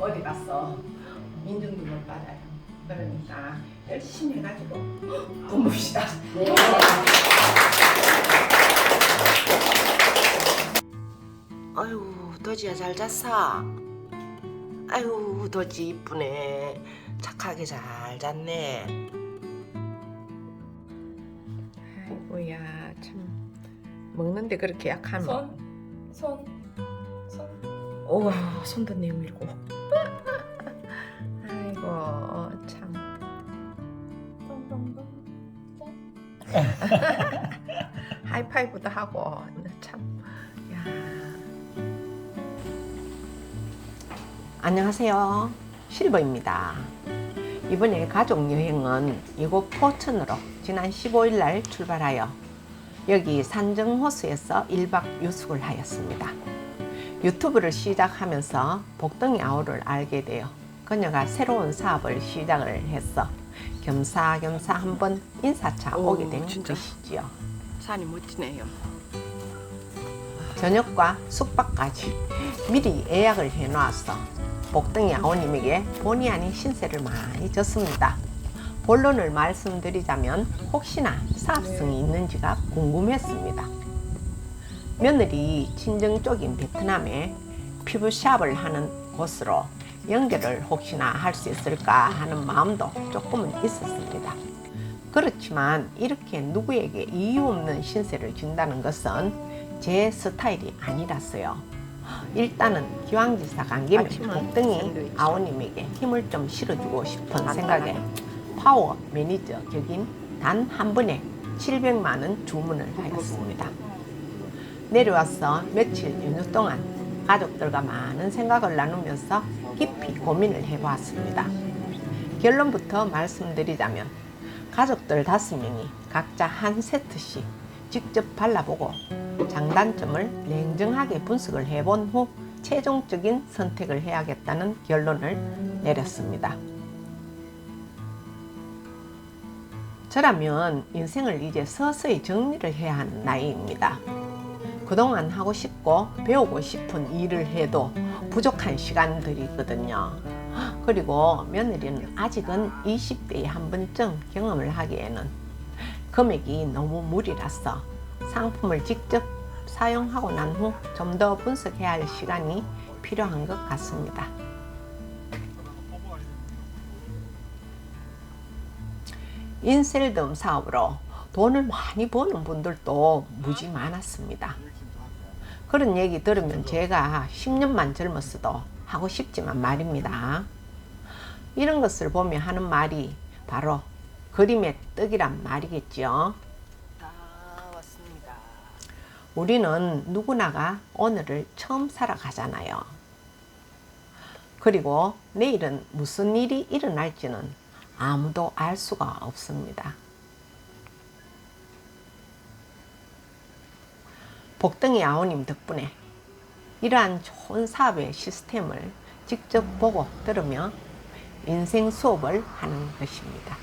어디 갔어? 인증도 못 받아요. 그러니까 열심히 해가지고 돈 봅시다. 아유 도지야 잘 잤어? 아유 도지 이쁘네 착하게 잘 잤네 아이고야 참 먹는데 그렇게 약하면 손, 손, 손. 우와 손도 내밀고 하이파이브도 하고. 참. 야. 안녕하세요. 실버입니다. 이번에 가족 여행은 이곳 포천으로 지난 15일 날 출발하여 여기 산정호수에서 1박 유숙을 하였습니다. 유튜브를 시작하면서 복덩이 아우를 알게 되어 그녀가 새로운 사업을 시작을 했어 겸사겸사 한번 인사차 오, 오게 된 진짜. 것이지요 산이 멋지네요. 저녁과 숙박까지 미리 예약을 해놓았어 복덩이 아우님에게 본의 아닌 신세를 많이 졌습니다. 본론을 말씀드리자면 혹시나 사업성이 있는지가 궁금했습니다. 며느리 친정 쪽인 베트남에 피부 샵을 하는 곳으로 연결을 혹시나 할 수 있을까 하는 마음도 조금은 있었습니다. 그렇지만 이렇게 누구에게 이유 없는 신세를 진다는 것은 제 스타일이 아니라서요. 일단은 기왕지사 간 김에 샌드위치. 아우님에게 힘을 좀 실어주고 싶은. 생각에 파워 매니저 격인 단 한 번에 700만 원 주문을 하였습니다. 내려와서 며칠 연휴 동안 가족들과 많은 생각을 나누면서 깊이 고민을 해보았습니다. 결론부터 말씀드리자면 가족들 다섯 명이 각자 한 세트씩 직접 발라보고 장단점을 냉정하게 분석을 해본 후 최종적인 선택을 해야겠다는 결론을 내렸습니다. 저라면 인생을 이제 서서히 정리를 해야 하는 나이입니다. 그동안 하고 싶고 배우고 싶은 일을 해도 부족한 시간들이거든요. 그리고 며느리는 아직은 20대에 한 번쯤 경험을 하기에는 금액이 너무 무리라서 상품을 직접 사용하고 난 후 좀 더 분석해야 할 시간이 필요한 것 같습니다. 인셀덤 사업으로 돈을 많이 버는 분들도 무지 많았습니다. 그런 얘기 들으면 제가 10년만 젊었어도 하고 싶지만 말입니다. 이런 것을 보며 하는 말이 바로 그림의 떡이란 말이겠죠. 다 왔습니다. 우리는 누구나가 오늘을 처음 살아가잖아요. 그리고 내일은 무슨 일이 일어날지는 아무도 알 수가 없습니다. 복덩이 아우님 덕분에 이러한 좋은 사업의 시스템을 직접 보고 들으며 인생 수업을 하는 것입니다.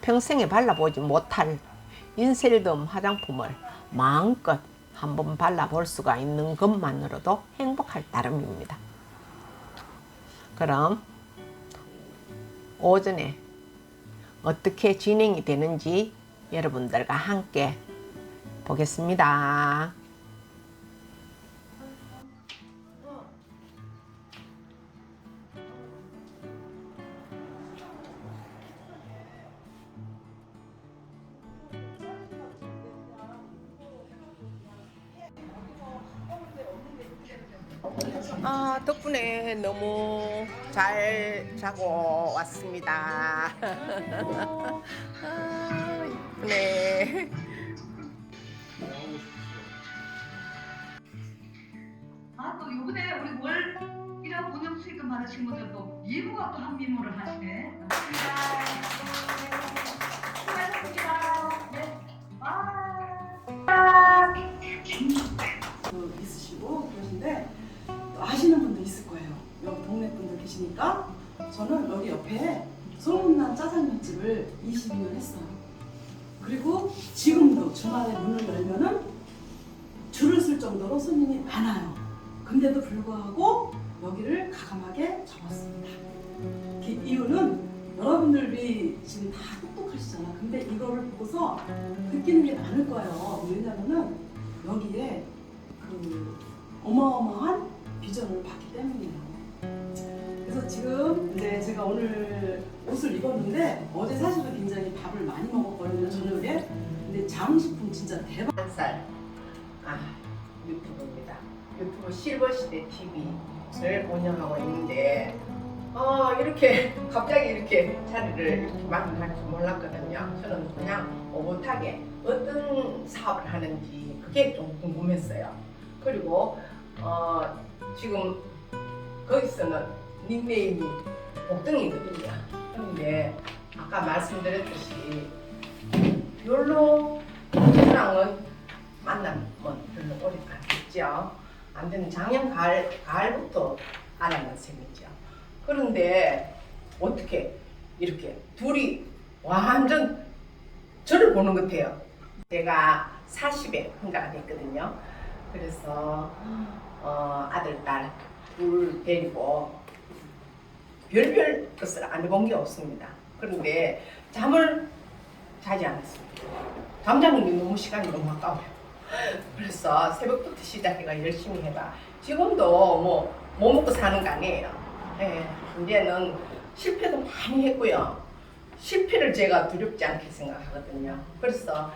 평생에 발라보지 못할 인셀덤 화장품을 마음껏 한번 발라볼 수가 있는 것만으로도 행복할 따름입니다. 그럼 오전에 어떻게 진행이 되는지 여러분들과 함께 보겠습니다. 아 덕분에 너무 잘 자고 왔습니다. 아 이쁘네. 아, 또 요번에 우리 월이라고 운영 수익금 받으신 분들 또 미모가 또 한 미모를 하시네. 수고하셨습니다. 네. 와. 그 있으시고 그러신데 계시니까 저는 여기 옆에 소문난 짜장면집을 22년 했어요. 그리고 지금도 주말에 문을 열면은 줄을 쓸 정도로 손님이 많아요. 근데도 불구하고 여기를 가감하게 접었습니다. 그 이유는 여러분들이 지금 다 똑똑하시잖아. 근데 이거를 보고서 느끼는 게 많을 거예요. 왜냐면은 여기에 그 어마어마한 비전을 봤기 때문이에요. 그래서 지금 이제 제가 오늘 옷을 입었는데 어제 사실은 굉장히 밥을 많이 먹었거든요 저녁에. 근데 장식품 진짜 대박. 한살 아, 유튜브입니다. 유튜브 실버시대 TV를 운영하고 있는데 어, 이렇게 갑자기 이렇게 자리를 이렇게 마련할 줄 몰랐거든요. 저는 그냥 오붓하게 어떤 사업을 하는지 그게 좀 궁금했어요. 그리고 어, 지금 거기서는 닉네임이 복등이거든요. 그런데 아까 말씀드렸듯이 별로 저랑은 만나면 별로 오래 안 됐죠. 안 되는 작년 가을, 가을부터 알아난 셈이죠. 그런데 어떻게 이렇게 둘이 완전 저를 보는 것 같아요. 제가 40에 환자가 됐거든요. 그래서 어, 아들, 딸 둘 데리고 별별 것을 안 해본 게 없습니다. 그런데 잠을 자지 않았습니다. 잠자는 게 너무 시간이 너무 아까워요. 그래서 새벽부터 시작해가 열심히 해봐. 지금도 뭐, 뭐 먹고 사는 거 아니에요. 예, 이제는 실패도 많이 했고요. 실패를 제가 두렵지 않게 생각하거든요. 그래서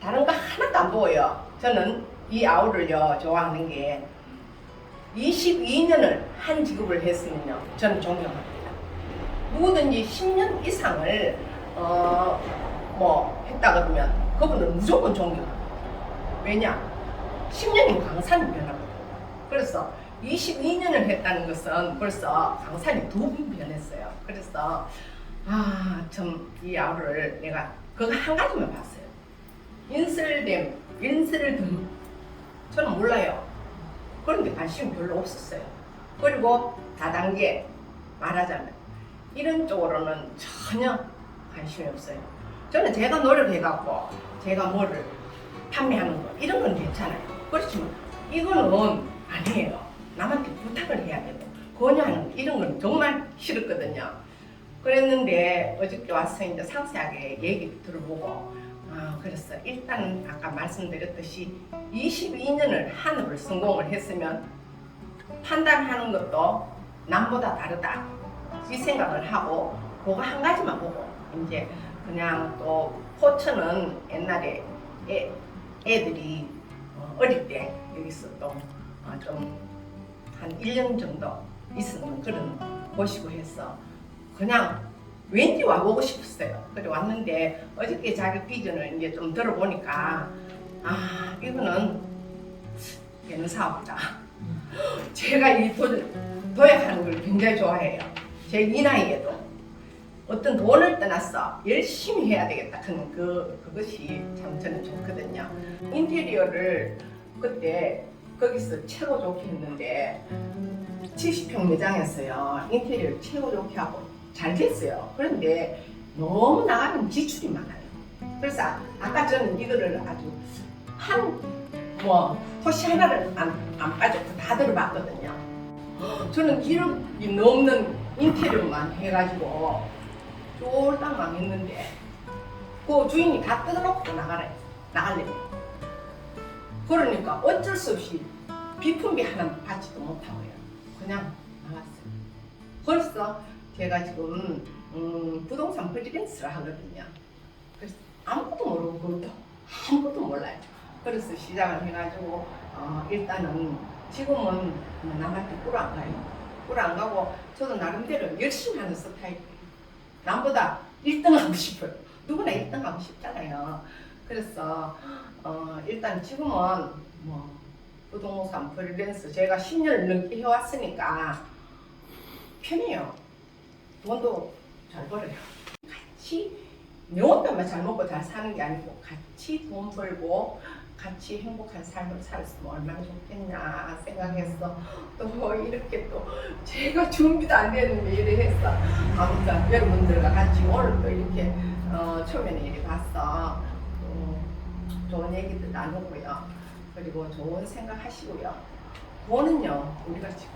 다른 거 하나도 안 보여요. 저는 이 아우를요, 좋아하는 게 22년을 한 직업을 했으면요, 저는 존경합니다. 누구든지 10년 이상을 어, 뭐 했다 그러면 그분은 무조건 존경합니다. 왜냐? 10년이면 강산이 변하거든요. 그래서 22년을 했다는 것은 벌써 강산이 두번 변했어요. 그래서 아, 참 이 아우를 내가 그거 한 가지만 봤어요. 인슬댐, 인슬듬. 저는 몰라요. 그런데 관심이 별로 없었어요. 그리고 다단계 말하자면 이런 쪽으로는 전혀 관심이 없어요. 저는 제가 노력해갖고 제가 뭐를 판매하는 거 이런 건 괜찮아요. 그렇지만 이거는 아니에요. 남한테 부탁을 해야 되고 권유하는 거 이런 건 정말 싫었거든요. 그랬는데 어저께 와서 이제 상세하게 얘기를 들어보고 아 그래서 일단 아까 말씀드렸듯이 22년을 한업을 성공을 했으면 판단하는 것도 남보다 다르다. 이 생각을 하고 그거 한 가지만 보고 이제 그냥 또 포천은 옛날에 애, 애들이 어, 어릴 때 여기서 또좀한 1년 정도 있었는 그런 곳이고 해서 그냥 왠지 와보고 싶었어요. 그래 왔는데 어저께 자기 비전을 이제 좀 들어보니까 아 이거는 되는 사업이다. 제가 이 도, 도약하는 걸 굉장히 좋아해요. 제 이 나이에도 어떤 돈을 떠나서 열심히 해야 되겠다 하는 그 그것이 참 저는 좋거든요. 인테리어를 그때 거기서 최고 좋게 했는데 70평 매장이었어요. 인테리어 최고 좋게 하고 잘 됐어요. 그런데 너무 나가는 지출이 많아요. 그래서 아- 아까 저는 이거를 아주 한 뭐 토시 하나를 안, 안 빠졌고 다 들어봤거든요. 저는 기록이 넘는 인테리어만 해가지고 쫄딱 망했는데 그 주인이 다 뜯어놓고 나가래 나갈래. 그러니까 어쩔 수 없이 비품비 하나 받지도 못하고요. 그냥 나갔어요. 벌써 제가 지금 음, 부동산 프리랜서를 하거든요. 그래서 아무것도 모르고 그것도 아무것도 몰라요. 그래서 시작을 해가지고 어, 일단은 지금은 뭐 남한테 꿀안 가요. 꿀안 가고 저도 나름대로 열심히 하는 스타일이에요. 남보다 1등 하고 싶어요. 누구나 1등 하고 싶잖아요. 그래서 어, 일단 지금은 뭐 부동산 프리랜서 제가 10년을 넘게 해왔으니까 편해요. 돈도 잘 벌어요. 같이 내 혼자만 잘 먹고 잘 사는 게 아니고 같이 돈 벌고 같이 행복한 삶을 살았으면 얼마나 좋겠냐 생각해서 또 이렇게 또 제가 준비도 안 됐는데 이래 했어. 아무튼 여러분들과 같이 오늘 또 이렇게 어, 처음에는 이렇게 봤어. 또 좋은 얘기도 나누고요. 그리고 좋은 생각 하시고요. 돈은요 우리가 지금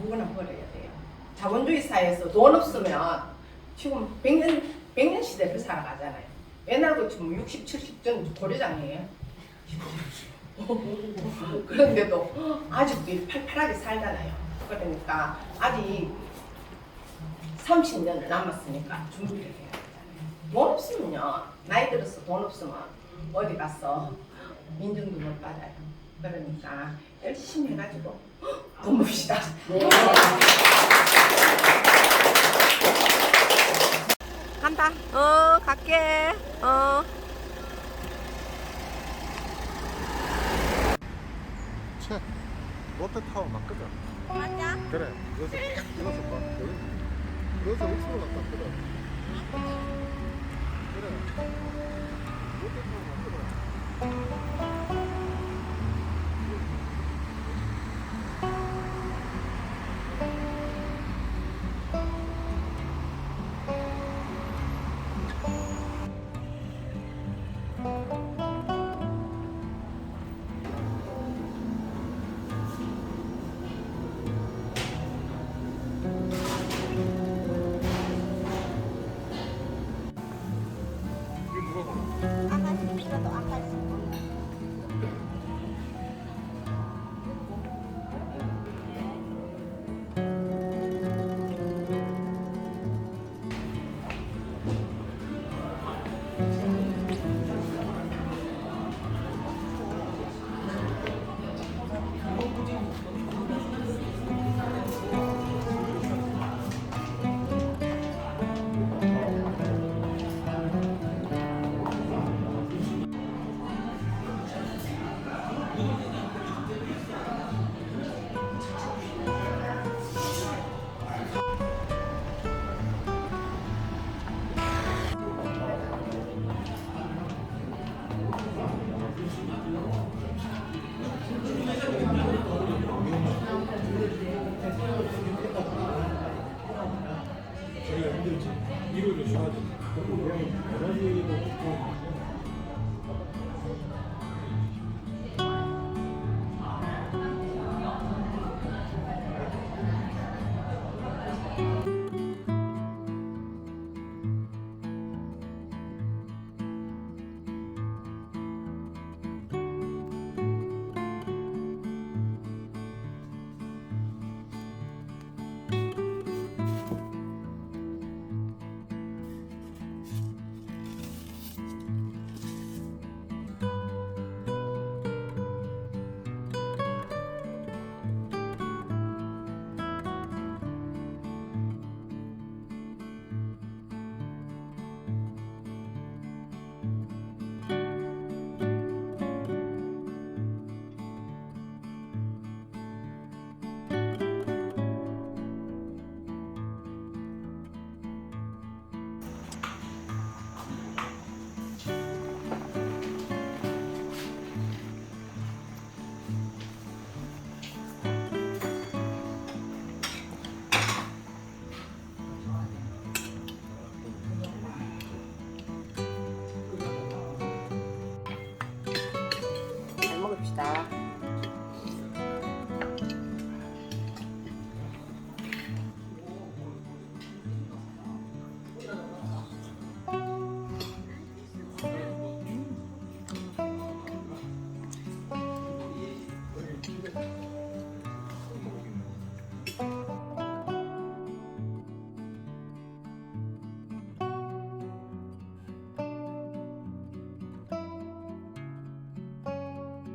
누구나 벌어야 돼요. 자본주의 사회에서 돈 없으면 지금 100년 100년 시대를 살아가잖아요. 옛날 같으면 60, 70전 고려장이에요. 그런데도 아직도 이 팔팔하게 살잖아요. 그러니까 아직 30년을 남았으니까 준비를 해야 되잖아요. 돈 없으면요 나이 들어서 돈 없으면 어디 가서 인증도 못 받아요. 그러니까 열심히 해가지고 돈 봅시다. 간다. 어, 갈게. 어. 채 롯데타워 맞거든 맞냐? 그래 여기서 여기서 봐 여기 여기서 우측으로 갔다 왔거든 그래 롯데타워 맞거든